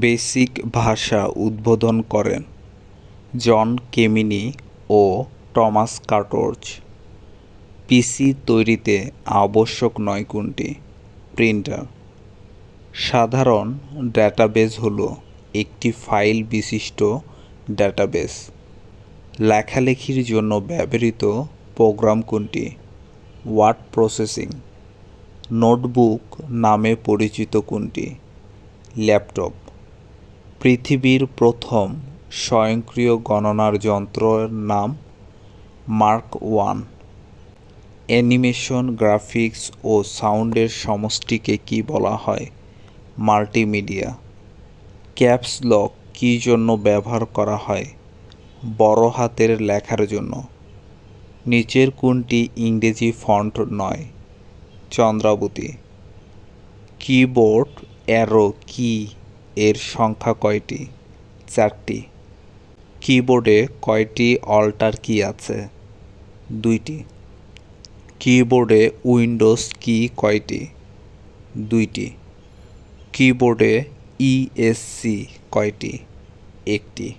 Basic ভাষা উদ্বোধন করেন জন কেমিনি ও টমাস কাটোর্চ। পিসি তৈরিতে আবশ্যক নয় কোনটি? প্রিন্টার। সাধারণ ডেটাবেজ হলো একটি ফাইল বিশিষ্ট ডেটাবেস লেখালেখির জন্য ব্যবহৃত প্রোগ্রাম কোনটি? Word processing. নোটবুক নামে পরিচিত কোনটি? ল্যাপটপ। পৃথিবীর প্রথম স্বয়ংক্রিয় গণনার যন্ত্রের নাম মার্ক ওয়ান। অ্যানিমেশন, গ্রাফিক্স ও সাউন্ডের সমষ্টিকে কী বলা হয়? মাল্টিমিডিয়া। ক্যাপস লক কী জন্য ব্যবহার করা হয়? বড় হাতের লেখার জন্য। নিচের কোনটি ইংরেজি ফন্ট নয়? চন্দ্রাবতী। কিবোর্ড, অ্যারো, কি? এর সংখ্যা কয়টি? চারটি। কিবোর্ডে কয়টি অল্টার কি আছে? দুইটি। কিবোর্ডে উইন্ডোজ কি কয়টি? দুইটি। কিবোর্ডে ইএসসি কয়টি? একটি।